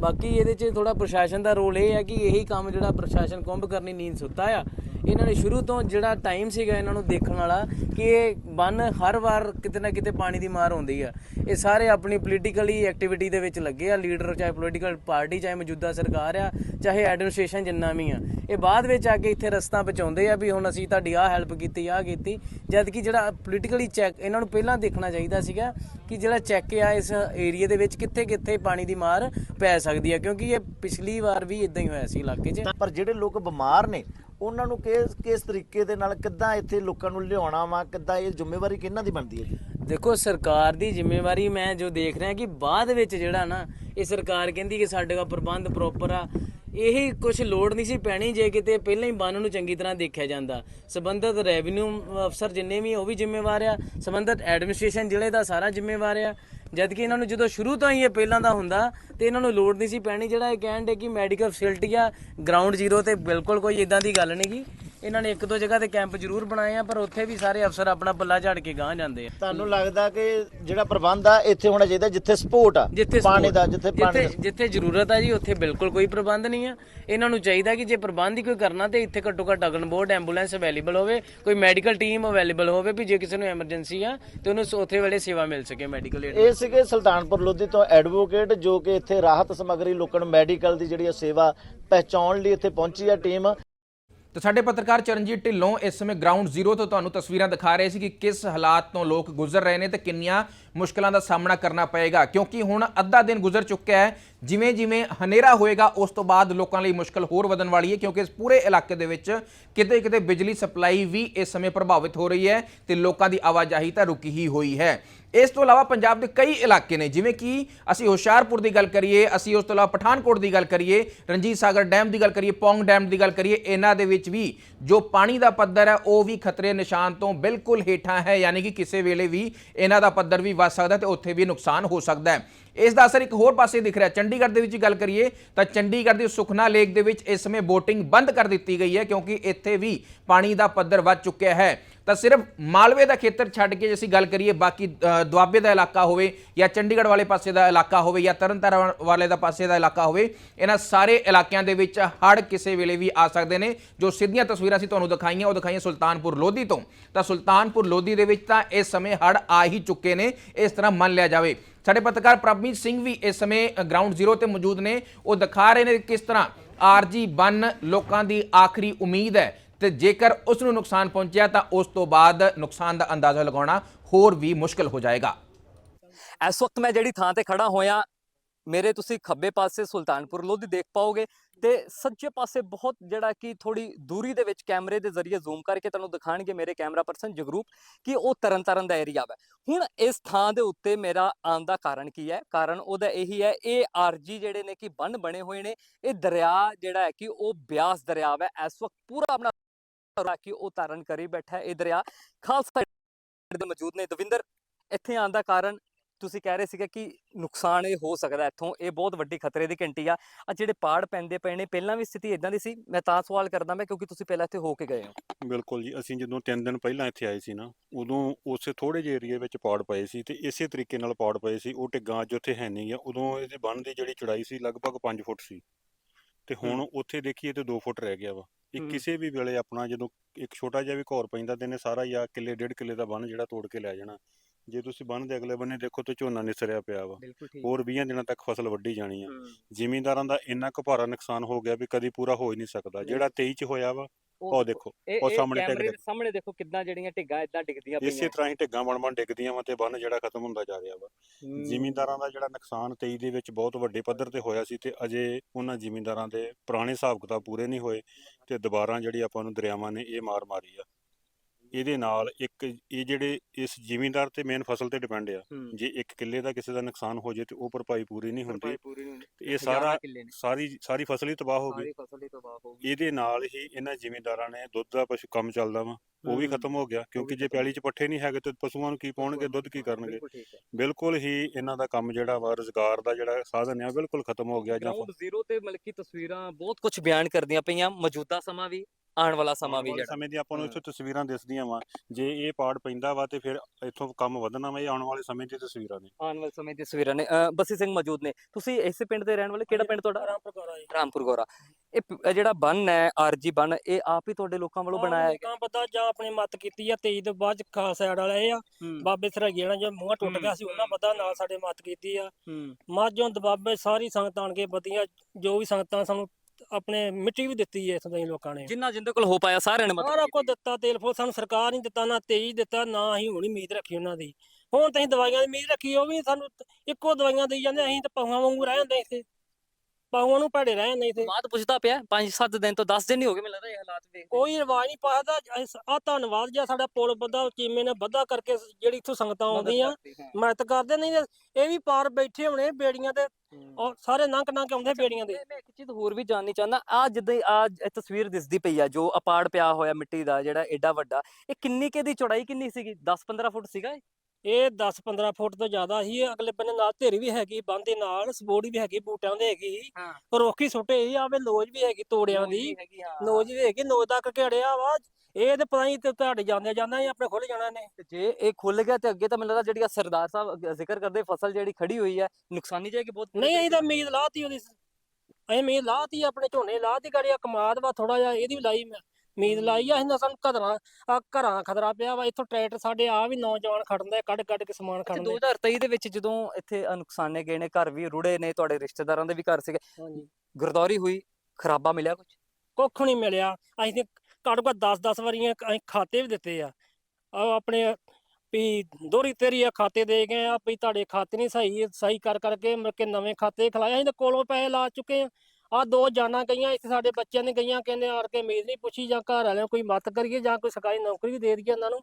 ਬਾਕੀ ਇਹਦੇ 'ਚ ਥੋੜਾ ਪ੍ਰਸ਼ਾਸਨ ਦਾ ਰੋਲ ਇਹ ਹੈ ਕਿ ਇਹੀ ਕੰਮ ਜਿਹੜਾ ਪ੍ਰਸ਼ਾਸਨ ਕੁੰਭ ਕਰਨੀ ਨੀਂਦ ਸੁੱਤਾ ਆ। ਇਹਨਾਂ ਨੇ ਸ਼ੁਰੂ ਤੋਂ ਜਿਹੜਾ ਟਾਈਮ ਸੀਗਾ ਇਹਨਾਂ ਨੂੰ ਦੇਖਣ ਵਾਲਾ ਕਿ ਇਹ ਬੰਨ ਹਰ ਵਾਰ ਕਿਤੇ ਨਾ ਕਿਤੇ ਪਾਣੀ ਦੀ ਮਾਰ ਹੁੰਦੀ ਆ। ਇਹ ਸਾਰੇ ਆਪਣੀ ਪੋਲੀਟੀਕਲੀ ਐਕਟੀਵਿਟੀ ਦੇ ਵਿੱਚ ਲੱਗੇ ਆ। ਲੀਡਰ ਚਾਹੇ ਪੋਲੀਟੀਕਲ ਪਾਰਟੀ ਚਾਹੇ ਮੌਜੂਦਾ ਸਰਕਾਰ ਆ, ਚਾਹੇ ਐਡਮਿਨਿਸਟ੍ਰੇਸ਼ਨ ਜਿੰਨਾ ਵੀ ਆ। ਇਹ ਬਾਅਦ ਵਿੱਚ ਆ ਕੇ ਇੱਥੇ ਰਸਤਾ ਬਚਾਉਂਦੇ ਆ ਵੀ ਹੁਣ ਅਸੀਂ ਤੁਹਾਡੀ ਆਹ ਹੈਲਪ ਕੀਤੀ, ਆਹ ਕੀਤੀ। ਜਦ ਕਿ ਜਿਹੜਾ ਪੋਲੀਟੀਕਲੀ ਚੈੱਕ ਇਹਨਾਂ ਨੂੰ ਪਹਿਲਾਂ ਦੇਖਣਾ ਚਾਹੀਦਾ ਸੀਗਾ ਕਿ ਜਿਹੜਾ ਚੈੱਕ ਆ ਇਸ ਏਰੀਆ ਦੇ ਵਿੱਚ ਕਿੱਥੇ ਕਿੱਥੇ ਪਾਣੀ ਦੀ ਮਾਰ ਪੈ ਸਕਦੀ ਆ। ਕਿਉਂਕਿ ਇਹ ਪਿਛਲੀ ਵਾਰ ਵੀ ਇਦਾਂ ਹੀ ਹੋਇਆ ਸੀ ਇਲਾਕੇ 'ਚ। ਪਰ ਜਿਹੜੇ ਲੋਕ ਬਿਮਾਰ ਨੇ ਉਹਨਾਂ ਨੂੰ ਕਿਸ ਕਿਸ ਤਰੀਕੇ ਦੇ ਨਾਲ ਕਿੱਦਾਂ ਇੱਥੇ ਲੋਕਾਂ ਨੂੰ ਲਿਆਉਣਾ ਵਾ, ਕਿੱਦਾਂ ਇਹ ਜ਼ਿੰਮੇਵਾਰੀ ਕਿਹਨਾਂ ਦੀ ਬਣਦੀ ਹੈ ਜੀ? ਦੇਖੋ, ਸਰਕਾਰ ਦੀ ਜ਼ਿੰਮੇਵਾਰੀ ਮੈਂ ਜੋ ਦੇਖ ਰਿਹਾ ਕਿ ਬਾਅਦ ਵਿੱਚ ਜਿਹੜਾ ਨਾ, ਇਹ ਸਰਕਾਰ ਕਹਿੰਦੀ ਕਿ ਸਾਡੇ ਕੋਲ ਪ੍ਰਬੰਧ ਪ੍ਰੋਪਰ ਆ, ਇਹੀ ਕੁਝ ਲੋੜ ਨਹੀਂ ਸੀ ਪੈਣੀ ਜੇ ਕਿਤੇ ਪਹਿਲਾਂ ਹੀ ਬੰਨ ਨੂੰ ਚੰਗੀ ਤਰ੍ਹਾਂ ਦੇਖਿਆ ਜਾਂਦਾ। ਸਬੰਧਤ ਰੈਵਨਿਊ ਅਫਸਰ ਜਿੰਨੇ ਵੀ ਉਹ ਵੀ ਜ਼ਿੰਮੇਵਾਰ ਆ। ਸਬੰਧਤ ਐਡਮਿਨਿਸਟ੍ਰੇਸ਼ਨ ਜ਼ਿਲ੍ਹੇ ਦਾ ਸਾਰਾ ਜ਼ਿੰਮੇਵਾਰ ਆ। ਜਦ ਕਿ ਇਹਨਾਂ ਨੂੰ ਜਦੋਂ ਸ਼ੁਰੂ ਤੋਂ ਹੀ ਇਹ ਪਹਿਲਾਂ ਦਾ ਹੁੰਦਾ ਤੇ ਇਹਨਾਂ ਨੂੰ ਲੋੜ ਨਹੀਂ ਸੀ ਪੈਣੀ, ਜਿਹੜਾ ਇਹ ਕਹਿਣ ਦੇ ਕਿ ਮੈਡੀਕਲ ਫੈਸਿਲਿਟੀ ਆ ਗਰਾਊਂਡ ਜ਼ੀਰੋ ਤੇ ਬਿਲਕੁਲ ਕੋਈ ਇਦਾਂ ਦੀ ਗੱਲ ਨਹੀਂਗੀ ਇਹਨਾਂ ਨੇ ਇੱਕ ਦੋ ਜਗ੍ਹਾ ਤੇ ਕੈਂਪ ਜ਼ਰੂਰ ਬਣਾਏ ਆ ਪਰ ਉੱਥੇ ਵੀ ਸਾਰੇ ਅਫਸਰ ਆਪਣਾ ਪੱਲਾ ਝਾੜ ਕੇ ਗਾਂਹ ਜਾਂਦੇ ਆ। ਤੁਹਾਨੂੰ ਲੱਗਦਾ ਕਿ ਜਿਹੜਾ ਪ੍ਰਬੰਧ ਆ ਇੱਥੇ ਹੋਣਾ ਚਾਹੀਦਾ ਜਿੱਥੇ ਸਪੋਰਟ ਆ ਜਿੱਥੇ ਪਾਣੀ ਦਾ ਜਿੱਥੇ ਪਾਣੀ ਜਿੱਥੇ ਜਿੱਥੇ ਜ਼ਰੂਰਤ ਹੈ ਜੀ ਉੱਥੇ ਬਿਲਕੁਲ ਕੋਈ ਪ੍ਰਬੰਧ ਨਹੀਂ ਆ। ਇਹਨਾਂ ਨੂੰ ਚਾਹੀਦਾ ਕਿ ਜੇ ਪ੍ਰਬੰਧ ਹੀ ਕੋਈ ਕਰਨਾ ਤੇ ਇੱਥੇ ਘੱਟੋ ਘੱਟ ਅਗਨ ਬੋਰਡ ਐਂਬੂਲੈਂਸ ਅਵੇਲੇਬਲ ਹੋਵੇ ਕੋਈ ਮੈਡੀਕਲ ਟੀਮ ਅਵੇਲੇਬਲ ਹੋਵੇ ਵੀ ਜੇ ਕਿਸੇ ਨੂੰ ਐਮਰਜੈਂਸੀ ਆ ਤੇ ਉਹਨੂੰ ਉੱਥੇ ਵੇਲੇ ਸੇਵਾ ਮਿਲ ਸਕੇ ਮੈਡੀਕਲ ਏਡ ਇਹ ਸੀਗੇ ਸੁਲਤਾਨਪੁਰ ਲੋਧੀ ਤੋਂ ਐਡਵੋਕੇਟ ਜੋ ਕਿ ਇੱਥੇ ਰਾਹਤ ਸਮੱਗਰੀ ਲੋਕਾਂ ਨੂੰ ਮੈਡੀਕਲ ਦੀ ਜਿਹੜੀ ਆ ਸੇਵਾ ਪਹੁੰਚਾਉਣ ਲਈ ਇੱਥੇ ਪਹੁੰਚੀ ਆ ਟੀਮ ਤੇ ਸਾਡੇ ਪੱਤਰਕਾਰ ਚਰਨਜੀਤ ਢਿੱਲੋਂ ਇਸ ਸਮੇਂ ਗਰਾਊਂਡ ਜ਼ੀਰੋ ਤੋਂ ਤੁਹਾਨੂੰ ਤਸਵੀਰਾਂ ਦਿਖਾ ਰਹੇ ਸੀ ਕਿ ਕਿਸ ਹਾਲਾਤ ਤੋਂ ਲੋਕ ਗੁਜ਼ਰ ਰਹੇ ਨੇ ਤੇ ਕਿੰਨੀਆਂ ਮੁਸ਼ਕਲਾਂ ਦਾ ਸਾਹਮਣਾ ਕਰਨਾ ਪਏਗਾ, ਕਿਉਂਕਿ ਹੁਣ ਅੱਧਾ ਦਿਨ ਗੁਜ਼ਰ ਚੁੱਕਿਆ ਹੈ, ਜਿਵੇਂ ਜਿਵੇਂ ਹਨੇਰਾ ਹੋਏਗਾ, ਉਸ ਤੋਂ ਬਾਅਦ ਲੋਕਾਂ ਲਈ ਮੁਸ਼ਕਲ ਹੋਰ ਵਧਣ ਵਾਲੀ ਹੈ, ਕਿਉਂਕਿ ਇਸ ਪੂਰੇ ਇਲਾਕੇ ਦੇ ਵਿੱਚ ਕਿਤੇ ਕਿਤੇ ਬਿਜਲੀ ਸਪਲਾਈ ਵੀ ਇਸ ਸਮੇਂ ਪ੍ਰਭਾਵਿਤ ਹੋ ਰਹੀ ਹੈ ਤੇ ਲੋਕਾਂ ਦੀ ਆਵਾਜਾਈ ਤਾਂ ਰੁਕੀ ਹੀ ਹੋਈ ਹੈ। ਇਸ ਤੋਂ ਇਲਾਵਾ ਪੰਜਾਬ ਦੇ ਕਈ ਇਲਾਕੇ ਨੇ, ਜਿਵੇਂ ਕਿ ਅਸੀਂ ਹੁਸ਼ਿਆਰਪੁਰ ਦੀ ਗੱਲ ਕਰੀਏ, ਅਸੀਂ ਉਸ ਤੋਂ ਇਲਾਵਾ ਪਠਾਨਕੋਟ ਦੀ ਗੱਲ ਕਰੀਏ, ਰਣਜੀਤ ਸਾਗਰ ਡੈਮ ਦੀ ਗੱਲ ਕਰੀਏ, ਪੌਂਗ ਡੈਮ ਦੀ ਗੱਲ ਕਰੀਏ, ਇਹਨਾਂ ਦੇ ਵਿੱਚ ਵੀ ਜੋ ਪਾਣੀ ਦਾ ਪੱਧਰ ਹੈ, ਉਹ ਵੀ ਖਤਰੇ ਨਿਸ਼ਾਨ ਤੋਂ ਬਿਲਕੁਲ ਹੇਠਾਂ ਹੈ, ਯਾਨੀ ਕਿ ਕਿਸੇ ਵੇਲੇ ਵੀ ਇਹਨਾਂ ਦਾ ਪੱਧਰ ਵੀ ਵੱਧ ਸਕਦਾ ਤੇ ਉੱਥੇ ਵੀ ਨੁਕਸਾਨ ਹੋ ਸਕਦਾ ਹੈ। ਇਸ ਦਾ ਅਸਰ ਇੱਕ ਹੋਰ ਪਾਸੇ ਦਿਖ ਰਿਹਾ ਚੰਡੀਗੜ੍ਹ ਦੇ ਵਿੱਚ ਗੱਲ ਕਰੀਏ ਤਾਂ ਚੰਡੀਗੜ੍ਹ ਦੀ ਸੁਖਨਾ ਲੇਕ ਦੇ ਵਿੱਚ ਇਸ ਸਮੇਂ ਬੋਟਿੰਗ ਬੰਦ ਕਰ ਦਿੱਤੀ ਗਈ ਹੈ, ਕਿਉਂਕਿ ਇੱਥੇ ਵੀ ਪਾਣੀ ਦਾ ਪੱਧਰ ਵੱਧ ਚੁੱਕਿਆ ਹੈ। ਤਾਂ ਸਿਰਫ ਮਾਲਵੇ ਦਾ ਖੇਤਰ ਛੱਡ ਕੇ ਜੇ ਅਸੀਂ ਗੱਲ ਕਰੀਏ ਬਾਕੀ ਦੁਆਬੇ ਦਾ ਇਲਾਕਾ ਹੋਵੇ ਜਾਂ ਚੰਡੀਗੜ੍ਹ ਵਾਲੇ ਪਾਸੇ ਦਾ ਇਲਾਕਾ ਹੋਵੇ ਜਾਂ ਤਰਨਤਾਰਨ ਵਾਲੇ ਦਾ ਪਾਸੇ ਦਾ ਇਲਾਕਾ ਹੋਵੇ, ਇਹਨਾਂ ਸਾਰੇ ਇਲਾਕਿਆਂ ਦੇ ਵਿੱਚ ਹੜ੍ਹ ਕਿਸੇ ਵੇਲੇ ਵੀ ਆ ਸਕਦੇ ਨੇ, ਜੋ ਸਿੱਧੀਆਂ ਤਸਵੀਰਾਂ ਅਸੀਂ ਤੁਹਾਨੂੰ ਦਿਖਾਈਆਂ, ਉਹ ਦਿਖਾਈਆਂ ਸੁਲਤਾਨਪੁਰ ਲੋਧੀ ਤੋਂ। ਤਾਂ ਸੁਲਤਾਨਪੁਰ ਲੋਧੀ ਦੇ ਵਿੱਚ ਤਾਂ ਇਸ ਸਮੇਂ ਹੜ੍ਹ ਆ ਹੀ ਚੁੱਕੇ ਨੇ, ਇਸ ਤਰ੍ਹਾਂ ਮੰਨ ਲਿਆ ਜਾਵੇ। ਸਾਡੇ ਪੱਤਰਕਾਰ ਪ੍ਰਭਮੀਤ ਸਿੰਘ ਵੀ ਇਸ ਸਮੇਂ ਗਰਾਊਂਡ ਜ਼ੀਰੋ ਤੇ ਮੌਜੂਦ ਨੇ, ਉਹ ਦਿਖਾ ਰਹੇ ਨੇ ਕਿਸ ਤਰ੍ਹਾਂ ਆਰਜੀ ਬੰਨ ਲੋਕਾਂ ਦੀ ਆਖਰੀ ਉਮੀਦ ਹੈ। ਤੇ ਜੇਕਰ ਉਸ ਨੂੰ ਨੁਕਸਾਨ ਪਹੁੰਚਿਆ ਤਾਂ ਉਸ ਤੋਂ ਬਾਅਦ ਨੁਕਸਾਨ ਦਾ ਅੰਦਾਜ਼ਾ ਲਗਾਉਣਾ ਹੋਰ ਵੀ ਮੁਸ਼ਕਲ ਹੋ ਜਾਏਗਾ। ਇਸ ਵਕਤ ਮੈਂ ਜਿਹੜੀ ਥਾਂ ਤੇ ਖੜਾ ਹੋਇਆ, ਮੇਰੇ ਤੁਸੀਂ ਖੱਬੇ ਪਾਸੇ ਸੁਲਤਾਨਪੁਰ ਲੋਧੀ ਦੇਖ ਪਾਓਗੇ ਤੇ ਸੱਜੇ ਪਾਸੇ ਬਹੁਤ ਜਿਹੜਾ ਕਿ ਥੋੜੀ ਦੂਰੀ ਦੇ ਵਿੱਚ ਕੈਮਰੇ ਦੇ ਜ਼ਰੀਏ ਜ਼ੂਮ ਕਰਕੇ ਤੁਹਾਨੂੰ ਦਿਖਾਣਗੇ ਮੇਰੇ ਕੈਮਰਾ ਪਰਸਨ ਜਗਰੂਪ ਕਿ ਉਹ ਤਰਨਤਾਰਨ ਦਾ ਏਰੀਆ ਵਾ। ਹੁਣ ਇਸ ਥਾਂ ਦੇ ਉੱਤੇ ਮੇਰਾ ਆਉਣ ਦਾ ਕਾਰਨ ਕੀ ਹੈ? ਕਾਰਨ ਉਹਦਾ ਇਹੀ ਹੈ, ਇਹ ਆਰਜੀ ਜਿਹੜੇ ਨੇ ਕਿ ਬੰਨ ਬਣੇ ਹੋਏ ਨੇ, ਇਹ ਦਰਿਆ ਜਿਹੜਾ ਹੈ ਕਿ ਉਹ ਬਿਆਸ ਦਰਿਆ ਵਾ, ਇਸ ਵਕਤ ਪੂਰਾ ਆਪਣਾ ਕਿ ਉਹ ਤਾਰਨ ਕਰੀ ਬੈਠਾ ਇਹ ਦਰਿਆ ਖਾਲਸਾ ਦੇ ਮੌਜੂਦ ਨੇ। ਦਵਿੰਦਰ ਇੱਥੇ ਆਉਣ ਦਾ ਕਾਰਨ ਤੁਸੀਂ ਕਹਿ ਰਹੇ ਸੀਗੇ ਕਿ ਨੁਕਸਾਨ ਇਹ ਹੋ ਸਕਦਾ ਇੱਥੋਂ ਇਹ ਬਹੁਤ ਵੱਡੀ ਖਤਰੇ ਦੀ ਘੰਟੀ ਆ। ਆ ਜਿਹੜੇ ਪਾੜ ਪੈਂਦੇ ਪਏ ਨੇ ਪਹਿਲਾਂ ਵੀ ਸਥਿਤੀ ਇਦਾਂ ਦੀ ਸੀ ਮੈਂ ਤਾਂ ਸਵਾਲ ਕਰਦਾ ਮੈਂ ਕਿਉਂਕਿ ਤੁਸੀਂ ਪਹਿਲਾਂ ਇੱਥੇ ਹੋ ਕੇ ਗਏ ਹੋ। ਬਿਲਕੁਲ ਜੀ ਅਸੀਂ ਜਦੋਂ 3 ਦਿਨ ਪਹਿਲਾਂ ਇੱਥੇ ਆਏ ਸੀ ਨਾ ਉਦੋਂ ਉਸੇ ਥੋੜੇ ਜਿਹੇ ਏਰੀਏ ਵਿੱਚ ਪਾੜ ਪਏ ਸੀ ਤੇ ਇਸੇ ਤਰੀਕੇ ਨਾਲ ਪਾੜ ਪਏ ਸੀ ਉਹ ਟਿੱਗਾਂ ਅੱਜ ਉੱਥੇ ਹੈ ਨਹੀਂ ਆ ਉਦੋਂ ਇਹਦੇ ਬੰਨ ਦੀ ਜਿਹੜੀ ਚੌੜਾਈ ਸੀ ਲਗਭਗ 5 ਫੁੱਟ ਸੀ। ਤੇ ਹੁਣ ਉੱਥੇ ਦੇਖੀਏ ਤੇ 2 ਫੁੱਟ ਰਹਿ ਗਿਆ ਵਾ। ਇਹ। ਕਿਸੇ ਵੀ ਵੇਲੇ ਆਪਣਾ ਜਦੋਂ ਇੱਕ ਛੋਟਾ ਜਿਹਾ ਵੀ ਘੌਰ ਪੈਂਦਾ ਤੇ ਇਹਨੇ ਸਾਰਾ ਆ ਕਿੱਲੇ ਡੇਢ ਕਿੱਲੇ ਦਾ ਬੰਨ ਜਿਹੜਾ ਤੋੜ ਕੇ ਲੈ ਜਾਣਾ। ਜੇ ਤੁਸੀਂ ਬੰਨ ਦੇ ਅਗਲੇ ਬੰਨੇ ਦੇਖੋ ਤੇ ਝੋਨਾ ਨਿਸਰਿਆ ਪਿਆ ਵਾ। ਹੋਰ 20 ਦਿਨਾਂ ਤੱਕ ਫਸਲ ਵੱਢੀ ਜਾਣੀ ਆ। ਜ਼ਿਮੀਂਦਾਰਾਂ ਦਾ ਇੰਨਾ ਕੁ ਭਾਰਾ ਨੁਕਸਾਨ ਹੋ ਗਿਆ ਵੀ ਕਦੀ ਪੂਰਾ ਹੋ ਹੀ ਨਹੀਂ ਸਕਦਾ। ਜਿਹੜਾ 23 ਚ ਹੋਇਆ ਵਾ ਉਹ ਦੇਖੋ ਉਹ ਸਾਹਮਣੇ ਟਿਕ ਦੇ ਸਾਹਮਣੇ ਦੇਖੋ ਕਿੱਦਾਂ ਜਿਹੜੀਆਂ ਢਿੱਗਾਂ ਇਦਾਂ ਡਿੱਗਦੀਆਂ ਇਸੇ ਪਈਆਂ ਤਰ੍ਹਾਂ ਹੀ ਢਿੱਗਾਂ ਬਣ ਬਣ ਡਿੱਗਦੀਆਂ ਵਾ ਤੇ ਬੰਨ ਜਿਹੜਾ ਖਤਮ ਹੁੰਦਾ ਜਾ ਰਿਹਾ ਵਾ। ਜ਼ਿਮੀਂਦਾਰਾਂ ਦਾ ਜਿਹੜਾ ਨੁਕਸਾਨ 23 ਦੇ ਵਿੱਚ ਬਹੁਤ ਵੱਡੇ ਪੱਧਰ ਤੇ ਹੋਇਆ ਸੀ ਤੇ ਅਜੇ ਉਹਨਾਂ ਜ਼ਿਮੀਂਦਾਰਾਂ ਦੇ ਪੁਰਾਣੇ ਹਿਸਾਬ ਕਿਤਾਬ ਪੂਰੇ ਨਹੀਂ ਹੋਏ ਤੇ ਦੁਬਾਰਾ ਜਿਹੜੀ ਆਪਾਂ ਨੂੰ ਦਰਿਆਵਾਂ ਨੇ ਇਹ ਮਾਰ ਮਾਰੀ ਆ। ਇਹਦੇ ਨਾਲ ਇੱਕ ਇਹ ਜਿਹੜੇ ਇਸ ਜ਼ਿਮੀਂਦਾਰ ਤੇ ਮੇਨ ਫਸਲ ਤੇ ਡਿਪੈਂਡ ਆ। ਹੂੰ। ਜੇ ਇੱਕ ਕਿੱਲੇ ਦਾ ਕਿਸੇ ਦਾ ਨੁਕਸਾਨ ਹੋ ਜੇ ਤੇ ਉਹ ਭਰਪਾਈ ਪੂਰੀ ਨਹੀਂ ਹੁੰਦੀ। ਭਰਪਾਈ ਪੂਰੀ ਨਹੀਂ ਹੁੰਦੀ। ਤੇ ਇਹ ਸਾਰਾ ਕਿੱਲੇ ਨੇ। ਸਾਰੀ ਸਾਰੀ ਫਸਲ ਹੀ ਤਬਾਹ ਹੋ ਗਈ। ਸਾਰੀ ਫਸਲ ਹੀ ਤਬਾਹ ਹੋ ਗਈ। ਇਹਦੇ ਨਾਲ ਹੀ ਇਹਨਾਂ ਜ਼ਿਮੀਂਦਾਰਾਂ ਨੇ ਦੁੱਧ ਦਾ ਪਸ਼ੂ ਕੰਮ ਚੱਲਦਾ ਵਾ। ਉਹ ਵੀ ਹੂੰ। ਖਤਮ ਹੋ ਗਿਆ ਕਿਉਂਕਿ ਜੇ ਖਤਮ ਪੈਲੀ 'ਚ ਪੱਠੇ ਨਹੀਂ ਹੈਗੇ ਤੇ ਪਸ਼ੂਆਂ ਨੂੰ ਕੀ ਪਾਉਣਗੇ ਦੁੱਧ ਕੀ ਕਰਨਗੇ। ਬਿਲਕੁਲ ਠੀਕ ਹੈ। ਬਿਲਕੁਲ ਹੀ ਇਹਨਾਂ ਦਾ ਕੰਮ ਜਿਹੜਾ ਵਾ ਰੋਜ਼ਗਾਰ ਦਾ ਜਿਹੜਾ ਸਾਧਨ ਆ ਬਿਲਕੁਲ ਖਤਮ ਹੋ ਗਿਆ ਜਾਂ ਗਰਾਊਂਡ ਜ਼ੀਰੋ ਤੇ ਮਤਲਬ ਕਿ ਤਸਵੀਰਾਂ ਬਹੁਤ ਕੁਝ ਬਿਆਨ ਕਰਦੀਆਂ ਪਈਆਂ ਮੌਜੂਦਾ ਸਮਾਂ ਵੀ। ਆਉਣ ਵਾਲਾ ਸਮਾਂ ਵੀ ਜਿਹੜਾ। ਸਮੇਂ ਦੀ ਆਪਾਂ ਨੂੰ। ਇੱਥੇ ਤਸਵੀਰਾਂ ਦਿਸਦੀਆਂ ਵਾ। ਜੇ ਇਹ ਪਾੜ ਪੈਂਦਾ ਵਾ ਤੇ ਫਿਰ ਇੱਥੋਂ ਕੰਮ ਵਧਣਾ ਵਾ ਇਹ ਆਉਣ ਵਾਲੇ ਸਮੇਂ ਦੀ ਤਸਵੀਰਾਂ ਨੇ। ਆਉਣ ਵਾਲੇ ਸਮੇਂ ਦੀ ਤਸਵੀਰਾਂ ਨੇ। ਅ, ਬੱਸੀ ਸਿੰਘ ਮੌਜੂਦ ਨੇ। ਤੁਸੀਂ ਇਸੇ ਪਿੰਡ ਦੇ ਰਹਿਣ ਵਾਲੇ? ਕਿਹੜਾ ਪਿੰਡ ਤੁਹਾਡਾ? ਰਾਮਪੁਰ ਗੋਰਾ ਇਹ ਪ- ਇਹ ਜਿਹੜਾ ਬੰਨ ਹੈ ਆਰਜੀ ਬੰਨ ਇਹ ਆਪ ਹੀ ਤੁਹਾਡੇ ਲੋਕਾਂ ਵੱਲੋਂ ਬਣਾਇਆ ਗਿਆ? ਲੋਕਾਂ ਪਤਾ ਜਾਂ ਆਪਣੀ ਮਤ ਕੀਤੀ ਆ 23 ਤੋਂ ਬਾਅਦ ਚ ਖਾਸ ਸਾਈਡ ਵਾਲੇ ਆ। ਬਾਬੇ ਸਰਾਈਏ ਨਾਲ ਜੋ ਮੂੰਹ ਟੁੱਟ ਗਿਆ ਸੀ ਉਹਨਾਂ ਪਤਾ ਨਾਲ ਸਾਡੇ ਮਤ ਕੀਤੀ ਆ। ਮਾਝੋਂ ਦਬਾਬੇ ਸਾਰੀ ਸੰਗਤ ਆਣ ਕੇ ਵਧੀਆਂ ਜੋ ਵੀ ਸੰਗਤਾਂ ਸਾਨੂੰ ਆਪਣੇ ਮਿੱਟੀ ਵੀ ਦਿੱਤੀ ਹੈ ਇਸ ਦੇ ਲੋਕਾਂ ਨੇ। ਜਿੰਨਾ ਜਿੰਦੇ ਕੋਲ ਹੋ ਪਾਇਆ ਸਾਰਿਆਂ ਨੇ ਮਦਦ ਸਾਰਾ। ਕੁਝ ਦਿੱਤਾ ਤੇਲ ਫੋ ਸਾਨੂੰ ਸਰਕਾਰ ਨਹੀਂ ਦਿੱਤਾ ਨਾ 23 ਦਿੱਤਾ ਨਾ ਅਸੀਂ ਹੁਣ ਉਮੀਦ ਰੱਖੀ ਉਹਨਾਂ ਦੀ। ਹੁਣ ਤਾਂ ਅਸੀਂ ਦਵਾਈਆਂ ਦੀ ਉਮੀਦ ਰੱਖੀ ਉਹ ਵੀ ਸਾਨੂੰ ਇੱਕੋ ਦਵਾਈਆਂ ਦੇਈ ਜਾਂਦੇ ਅਸੀਂ ਤਾਂ ਪਹੁਆਂ ਵਾਂਗੂ ਰਹਿ ਜਾਂਦੇ ਇੱਥੇ। ਪਹੁਆਂ ਨੂੰ ਭੜੇ ਰਹਿ ਜਾਂਦੇ ਇੱਥੇ ਬਾਤ ਪੁੱਛਦਾ ਪਿਆ 5-7 ਦਿਨ ਤੋਂ 10 ਦਿਨ ਨਹੀਂ ਹੋ ਗਏ ਮੈਨੂੰ ਲੱਗਦਾ ਇਹ ਹਾਲਾਤ ਵੇਖ ਕੋਈ ਰਿਵਾਜ ਨਹੀਂ ਪਾਦਾ ਆ ਧੰਨਵਾਦ ਜਿਹਾ ਸਾਡਾ ਪੁਲ ਬੱਧਾ ਚੀਮੇ ਨੇ ਬੱਧਾ ਕਰਕੇ ਜਿਹੜੀ ਇੱਥੋਂ ਸੰਗਤਾਂ ਆਉਂਦੀਆਂ ਮਦਦ ਕਰਦੇ ਨਹੀਂ ਤੇ ਇਹ ਵੀ ਪਾਰ ਬੈਠੇ ਹੋਣੇ ਬੇੜੀਆਂ ਤੇ। ਔਰ ਸਾਰੇ ਨੰਕ ਨੰਕ ਆਉਂਦੇ ਬੇੜੀਆਂ ਦੇ। ਮੈਂ ਇੱਕ ਚੀਜ਼ ਹੋਰ ਵੀ ਜਾਣਨੀ ਚਾਹੁੰਦਾ ਆ ਜਿੱਦਾਂ ਆ ਤਸਵੀਰ ਦਿਸਦੀ ਪਈ ਆ ਜੋ ਅਪਾੜ ਪਿਆ ਹੋਇਆ ਮਿੱਟੀ ਦਾ ਜਿਹੜਾ ਐਡਾ ਵੱਡਾ ਇਹ ਕਿੰਨੀ ਕੇ ਦੀ ਚੌੜਾਈ ਕਿੰਨੀ ਸੀਗੀ? 10-15 ਫੁੱਟ ਸੀਗਾ ਇਹ? ਇਹ 10-15 ਫੁੱਟ ਤੋਂ ਜ਼ਿਆਦਾ ਹੀ ਅਗਲੇ ਬੰਨੇ ਨਾਲ ਢੇਰੀ ਵੀ ਹੈਗੀ ਬੰਦ ਨਾਲ ਸਪੋਰਟ ਵੀ ਹੈਗੀ ਬੂਟਿਆਂ ਦੇ ਹੈਗੀ ਹਾਂ। ਰੋਕੀ ਸੁੱਟੇ ਹੀ ਆਵੇ ਲੋਜ ਵੀ ਹੈਗੀ ਤੋੜਿਆਂ ਦੀ। ਲੋਜ ਵੀ ਹੈਗੀ ਲੋਜ ਤੱਕ ਘੇੜਿਆ ਵਾ। ਇਹ ਤੇ ਪਤਾ ਨਹੀਂ ਤੇ ਤੁਹਾਡੇ ਜਾਂਦੇ ਜਾਂਦਾ ਹੀ ਆਪਣੇ ਖੁੱਲ ਜਾਣਾ ਨੇ ਜੇ ਇਹ ਖੁੱਲ ਗਿਆ ਤੇ ਅੱਗੇ ਤਾਂ ਮੈਨੂੰ ਲੱਗਦਾ ਜਿਹੜੀ ਸਰਦਾਰ ਸਾਹਿਬ ਜ਼ਿਕਰ ਕਰਦੇ ਫਸਲ ਜਿਹੜੀ ਖੜੀ ਹੋਈ ਹੈ ਨੁਕਸਾਨੀ ਜਾਏਗੀ ਬਹੁਤ ਨਹੀਂ ਅਸੀਂ ਤਾਂ ਉਮੀਦ ਲਾਤੀ ਉਹਦੀ। ਅਸੀਂ ਉਮੀਦ ਲਾਤੀ ਆਪਣੇ ਝੋਨੇ ਲਾਤੀ ਗੜਿਆ ਕਮਾਦ ਵਾ ਥੋੜਾ ਜਿਹਾ ਇਹਦੀ ਵੀ ਲਾਈ ਮੈਂ। ਉਮੀਦ ਲਾਈ ਆ ਇਹਨਾਂ ਸਾਨੂੰ ਘਰਾਂ ਆ ਘਰਾਂ ਖਤਰਾ ਪਿਆ ਵਾ ਇੱਥੋਂ ਟਰੈਕਟਰ ਸਾਡੇ ਆ ਵੀ ਨੌਜਵਾਨ ਖੜਦੇ ਕੱਢ ਕੱਢ ਕੇ ਸਮਾਨ ਅੱਛਾ, ਖੜਦੇ 2023 ਦੇ ਵਿੱਚ ਜਦੋਂ ਇੱਥੇ ਨੁਕਸਾਨੇ ਗਏ ਨੇ ਘਰ ਵੀ ਰੁੜੇ ਨੇ ਤੁਹਾਡੇ ਰਿਸ਼ਤੇਦਾਰਾਂ ਦੇ ਵੀ ਘਰ ਸੀਗੇ ਹਾਂਜੀ। ਗਰਦੌਰੀ ਹੋਈ ਖਰਾਬਾ ਮਿਲਿਆ ਕੁਝ ਕੁੱਖ ਨਹੀਂ ਮਿਲਿਆ। ਅਸੀਂ ਤੇ ਘੱਟੋ ਘੱਟ 10-10 ਵਾਰੀਆਂ ਅਸੀਂ ਖਾਤੇ ਵੀ ਦਿੱਤੇ ਆ। ਆ ਆਪਣੇ ਵੀ ਦੋਹਰੀ ਤੇਰੀ ਆ ਖਾਤੇ ਦੇ ਗਏ ਆ ਵੀ ਤੁਹਾਡੇ ਖਾਤੇ ਨਹੀਂ ਸਹੀ ਸਹੀ ਕਰ ਕਰਕੇ ਮੁੜ ਕੇ ਨਵੇਂ ਖਾਤੇ ਖਲਾਏ ਅਸੀਂ ਤਾਂ ਕੋਲੋਂ ਪੈਸੇ ਲਾ ਚੁੱਕੇ ਆ। ਆ ਦੋ ਜਾਨਾਂ ਗਈਆਂ ਇੱਥੇ ਸਾਡੇ ਬੱਚਿਆਂ ਨੇ ਗਈਆਂ, ਕਹਿੰਦੇ ਆੜ ਕੇ ਉਮੀਦ ਨਹੀਂ ਪੁੱਛੀ ਜਾਂ ਘਰ ਵਾਲਿਆਂ ਕੋਈ ਮਤ ਕਰੀਏ ਜਾਂ ਕੋਈ ਸਰਕਾਰੀ ਨੌਕਰੀ ਵੀ ਦੇ ਦਈਏ ਉਹਨਾਂ ਨੂੰ।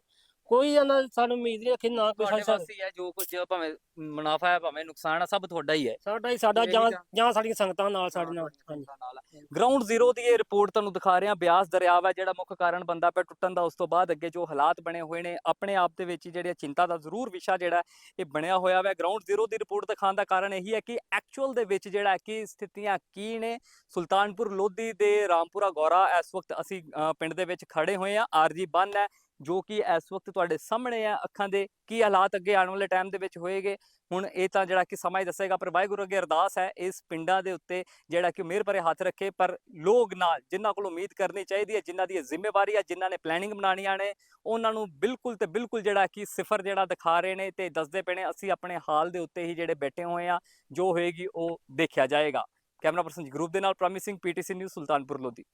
ਕੋਈ ਇਹਨਾਂ ਸਾਨੂੰ ਉਮੀਦ ਨਹੀਂ ਰੱਖੀ ਨਾ ਕੋਈ ਤੁਹਾਡੇ ਸਾਨੂੰ ਵਾਸਤੇ ਹੀ ਹੈ ਜੋ ਕੁਝ ਭਾਵੇਂ ਮੁਨਾਫਾ ਹੈ ਭਾਵੇਂ ਨੁਕਸਾਨ ਹੈ ਸਭ ਤੁਹਾਡਾ ਹੀ ਹੈ। ਸਾਡਾ ਹੀ ਸਾਡਾ ਇਹ ਵੀ ਜਾਂ ਜਾਂ ਸਾਡੀਆਂ ਸੰਗਤਾਂ ਨਾਲ ਸਾਡੇ ਨਾਲ ਹਾਂਜੀ। ਗਰਾਊਂਡ ਜ਼ੀਰੋ ਦੀ ਇਹ ਰਿਪੋਰਟ ਤੁਹਾਨੂੰ ਦਿਖਾ ਰਹੇ ਬਿਆਸ ਦਰਿਆ ਵਾ ਜਿਹੜਾ ਮੁੱਖ ਕਾਰਨ ਬੰਦਾ ਪਿਆ ਟੁੱਟਣ ਦਾ ਉਸ ਤੋਂ ਬਾਅਦ ਅੱਗੇ ਜੋ ਹਾਲਾਤ ਬਣੇ ਹੋਏ ਨੇ ਆਪਣੇ ਆਪ ਦੇ ਵਿੱਚ ਹੀ ਜਿਹੜੀਆਂ ਚਿੰਤਾ ਦਾ ਜ਼ਰੂਰ ਵਿਸ਼ਾ ਜਿਹੜਾ ਇਹ ਬਣਿਆ ਹੋਇਆ ਵਾ। ਗਰਾਊਂਡ ਜ਼ੀਰੋ ਦੀ ਰਿਪੋਰਟ ਦਿਖਾਉਣ ਦਾ ਕਾਰਨ ਇਹੀ ਹੈ ਕਿ ਐਕਚੁਅਲ ਦੇ ਵਿੱਚ ਜਿਹੜਾ ਕਿ ਸਥਿਤੀਆਂ ਕੀ ਨੇ? ਸੁਲਤਾਨਪੁਰ ਲੋਧੀ ਦੇ ਰਾਮਪੁਰਾ ਗੌਰਾ ਇਸ ਵਕਤ ਅਸੀਂ ਅ, ਪਿੰਡ ਦੇ ਵਿੱਚ ਖੜੇ ਹੋਏ ਆ ਆਰਜੀ ਬੰਨ ਹੈ। ਜੋ ਕਿ ਇਸ ਵਕਤ ਤੁਹਾਡੇ ਸਾਹਮਣੇ ਆ ਅੱਖਾਂ ਦੇ ਕੀ ਹਾਲਾਤ ਅੱਗੇ ਆਉਣ ਵਾਲੇ ਟਾਈਮ ਦੇ ਵਿੱਚ ਹੋਏਗੇ। ਹੁਣ ਇਹ ਤਾਂ ਜਿਹੜਾ ਕਿ ਸਮਾਂ ਹੀ ਦੱਸੇਗਾ, ਪਰ ਵਾਹਿਗੁਰੂ ਅੱਗੇ ਅਰਦਾਸ ਹੈ ਇਸ ਪਿੰਡਾਂ ਦੇ ਉੱਤੇ ਜਿਹੜਾ ਕਿ ਮਿਹਰ ਭਰੇ ਹੱਥ ਰੱਖੇ, ਪਰ ਲੋਕ ਨਾਲ ਜਿਨ੍ਹਾਂ ਕੋਲ ਉਮੀਦ ਕਰਨੀ ਚਾਹੀਦੀ ਹੈ, ਜਿਨ੍ਹਾਂ ਦੀ ਇਹ ਜ਼ਿੰਮੇਵਾਰੀ ਹੈ ਜਿਨ੍ਹਾਂ ਨੇ ਪਲੈਨਿੰਗ ਬਣਾਉਣੀਆਂ ਨੇ, ਉਹਨਾਂ ਨੂੰ ਬਿਲਕੁਲ ਤੇ ਬਿਲਕੁਲ ਜਿਹੜਾ ਕਿ ਸਿਫਰ ਜਿਹੜਾ ਦਿਖਾ ਰਹੇ ਨੇ ਤੇ ਦੱਸਦੇ ਪਏ ਨੇ, ਅਸੀਂ ਆਪਣੇ ਹਾਲ ਦੇ ਉੱਤੇ ਹੀ ਜਿਹੜੇ ਬੈਠੇ ਹੋਏ ਆ ਜੋ ਹੋਏਗੀ ਉਹ ਦੇਖਿਆ ਜਾਏਗਾ। ਕੈਮਰਾ ਪਰਸਨ ਜੀ ਗਰੁੱਪ ਦੇ ਨਾਲ promising PTC news, Sultanpur, Lodhi.